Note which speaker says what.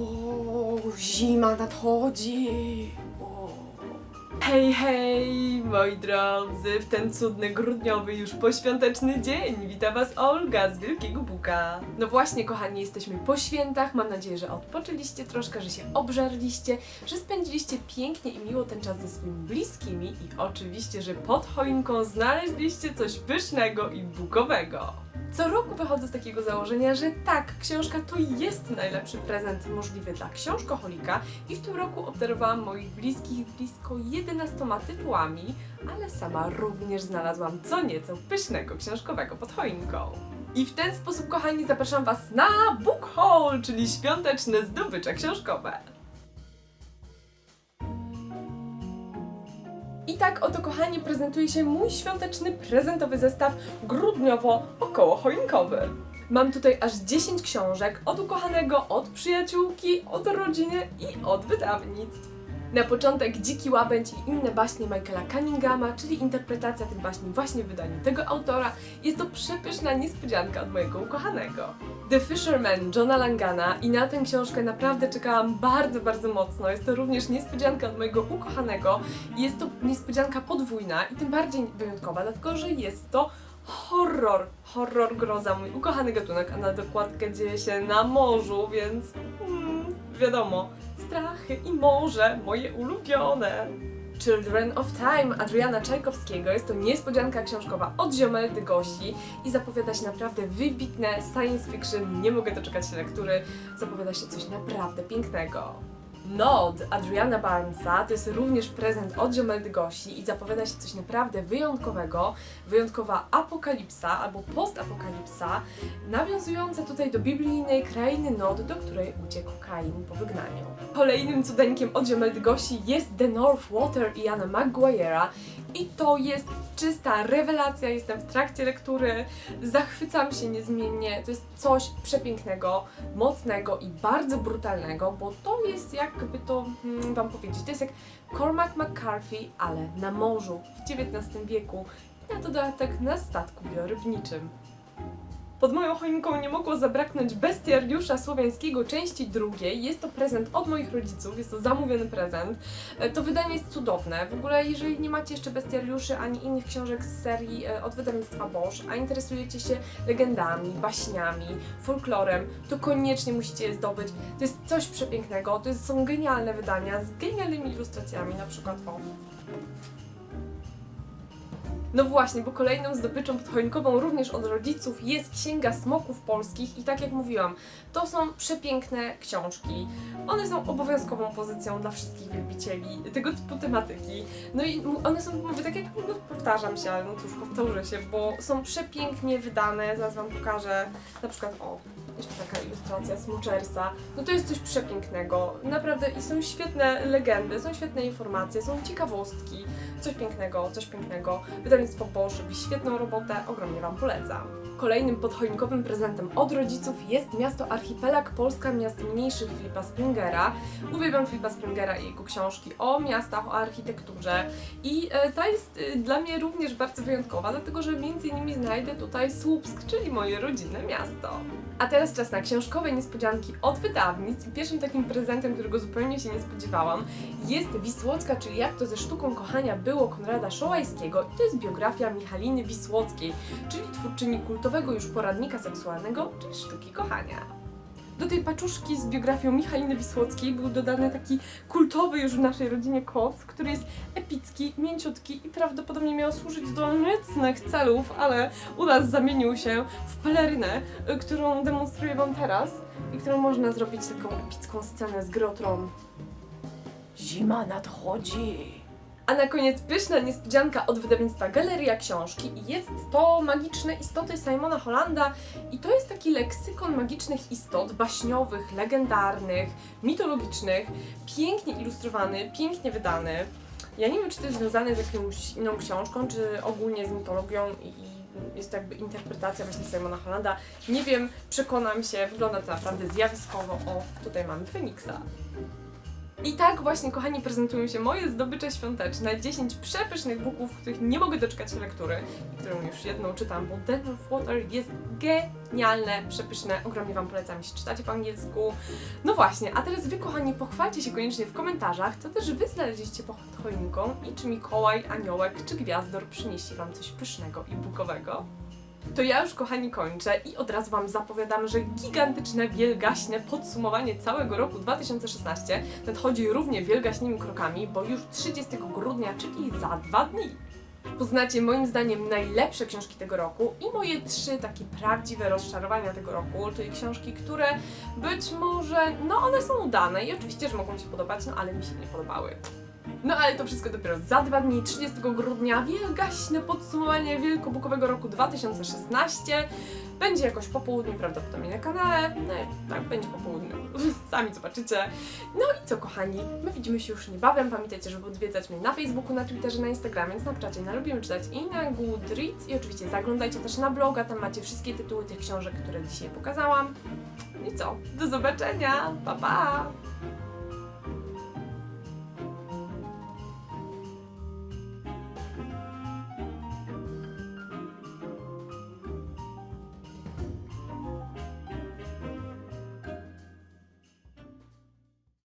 Speaker 1: O, zima nadchodzi. O. Hej, hej, moi drodzy, w ten cudny grudniowy już poświąteczny dzień. Witam Was Olga z Wielkiego Buka. No właśnie, kochani, jesteśmy po świętach. Mam nadzieję, że odpoczęliście troszkę, że się obżarliście, że spędziliście pięknie i miło ten czas ze swoimi bliskimi i oczywiście, że pod choinką znaleźliście coś pysznego i bukowego. Co roku wychodzę z takiego założenia, że tak, książka to jest najlepszy prezent możliwy dla książkoholika i w tym roku obdarowałam moich bliskich blisko 11 tytułami, ale sama również znalazłam co nieco pysznego książkowego pod choinką. I w ten sposób, kochani, zapraszam Was na Book Haul, czyli świąteczne zdobycze książkowe. I tak oto, kochani, prezentuje się mój świąteczny prezentowy zestaw grudniowo około choinkowy. Mam tutaj aż 10 książek od ukochanego, od przyjaciółki, od rodziny i od wydawnictw. Na początek Dziki Łabędź i inne baśnie Michaela Cunninghama, czyli interpretacja tych baśni właśnie w wydaniu tego autora. Jest to przepyszna niespodzianka od mojego ukochanego. The Fisherman Johna Langana i na tę książkę naprawdę czekałam bardzo, bardzo mocno. Jest to również niespodzianka od mojego ukochanego jest to niespodzianka podwójna i tym bardziej wyjątkowa, dlatego że jest to horror, horror groza, mój ukochany gatunek, a na dokładkę dzieje się na morzu, więc mm, wiadomo, strachy i morze, moje ulubione. Children of Time Adriana Czajkowskiego jest to niespodzianka książkowa od Ziomeldy Gosi i zapowiada się naprawdę wybitne science fiction, nie mogę doczekać się lektury, zapowiada się coś naprawdę pięknego. Nod Adriana Barnesa to jest również prezent od Ziomeldy Gosi i zapowiada się coś naprawdę wyjątkowego, wyjątkowa apokalipsa albo postapokalipsa, nawiązująca tutaj do biblijnej krainy Nod, do której uciekł Kain po wygnaniu. Kolejnym cudeńkiem od Ziomeldy Gosi jest The North Water Iana Maguire'a i to jest czysta rewelacja, jestem w trakcie lektury, zachwycam się niezmiennie, to jest coś przepięknego, mocnego i bardzo brutalnego, bo to jest jakby to hmm, Wam powiedzieć, to jest jak Cormac McCarthy, ale na morzu w XIX wieku. I na dodatek na statku wielorybniczym. Pod moją choinką nie mogło zabraknąć bestiariusza słowiańskiego części drugiej. Jest to prezent od moich rodziców, jest to zamówiony prezent. E, To wydanie jest cudowne. W ogóle, jeżeli nie macie jeszcze bestiariuszy ani innych książek z serii e, od wydawnictwa Bosch, a interesujecie się legendami, baśniami, folklorem, to koniecznie musicie je zdobyć. To jest coś przepięknego, to są genialne wydania z genialnymi ilustracjami, na przykład o. No właśnie, bo kolejną zdobyczą podchoinkową również od rodziców jest Księga Smoków Polskich i tak jak mówiłam, to są przepiękne książki. One są obowiązkową pozycją dla wszystkich wielbicieli tego typu tematyki. No i one są, mówię, tak jak no, powtarzam się, no cóż, powtórzę się, bo są przepięknie wydane, zaraz Wam pokażę, na przykład o, jeszcze taka ilustracja Smoochersa. No to jest coś przepięknego, naprawdę i są świetne legendy, są świetne informacje, są ciekawostki, coś pięknego, coś pięknego. Wydawnictwo Bosch robi świetną robotę, ogromnie Wam polecam. Kolejnym podchoinkowym prezentem od rodziców jest miasto Archipelag Polska Miast Mniejszych Filipa Springera. Uwielbiam Filipa Springera i jego książki o miastach, o architekturze i e, ta jest e, dla mnie również bardzo wyjątkowa, dlatego że między innymi znajdę tutaj Słupsk, czyli moje rodzinne miasto. A teraz czas na książkowe niespodzianki od wydawnictw. Pierwszym takim prezentem, którego zupełnie się nie spodziewałam, jest Wisłocka, czyli jak to ze sztuką kochania było Konrada Szołajskiego. I to jest biografia Michaliny Wisłockiej, czyli twórczyni kultowego już poradnika seksualnego, czyli sztuki kochania. Do tej paczuszki z biografią Michaliny Wisłockiej był dodany taki kultowy już w naszej rodzinie koc, który jest epicki, mięciutki i prawdopodobnie miał służyć do nędznych celów, ale u nas zamienił się w pelerynę, y, którą demonstruję Wam teraz i którą można zrobić taką epicką scenę z grotron. Zima nadchodzi. A na koniec pyszna niespodzianka od wydawnictwa Galeria Książki jest to Magiczne Istoty Simona Hollanda i to jest taki leksykon magicznych istot, baśniowych, legendarnych, mitologicznych, pięknie ilustrowany, pięknie wydany. Ja nie wiem, czy to jest związane z jakąś inną książką, czy ogólnie z mitologią i jest to jakby interpretacja właśnie Simona Hollanda. Nie wiem, przekonam się, wygląda to naprawdę zjawiskowo. O, tutaj mamy Feniksa. I tak właśnie, kochani, prezentują się moje zdobycze świąteczne. 10 przepysznych buków, których nie mogę doczekać się lektury którą już jedną czytam, bo Den of Water jest genialne, przepyszne. Ogromnie Wam polecam, jeśli czytacie po angielsku. No właśnie, a teraz Wy, kochani, pochwalcie się koniecznie w komentarzach, co też Wy znaleźliście pod choinką i czy Mikołaj, Aniołek czy Gwiazdor przynieśli Wam coś pysznego i bukowego. To ja już, kochani, kończę i od razu Wam zapowiadam, że gigantyczne, wielgaśne podsumowanie całego roku 2016 nadchodzi równie wielgaśnymi krokami, bo już 30 grudnia, czyli za dwa dni. Poznacie moim zdaniem najlepsze książki tego roku i moje trzy takie prawdziwe rozczarowania tego roku, czyli książki, które być może, no one są udane i oczywiście, że mogą się podobać, no ale mi się nie podobały. No ale to wszystko dopiero za dwa dni, 30 grudnia, wielgaśne podsumowanie wielkobukowego roku 2016. Będzie jakoś po południu prawdopodobnie na kanale, no i tak, będzie po południu, sami zobaczycie. No i co kochani, my widzimy się już niebawem, pamiętajcie, żeby odwiedzać mnie na Facebooku, na Twitterze, na Instagramie, Snapchacie, na Lubimy Czytać i na Goodreads. I oczywiście zaglądajcie też na bloga, tam macie wszystkie tytuły tych książek, które dzisiaj pokazałam. I co, do zobaczenia, pa pa!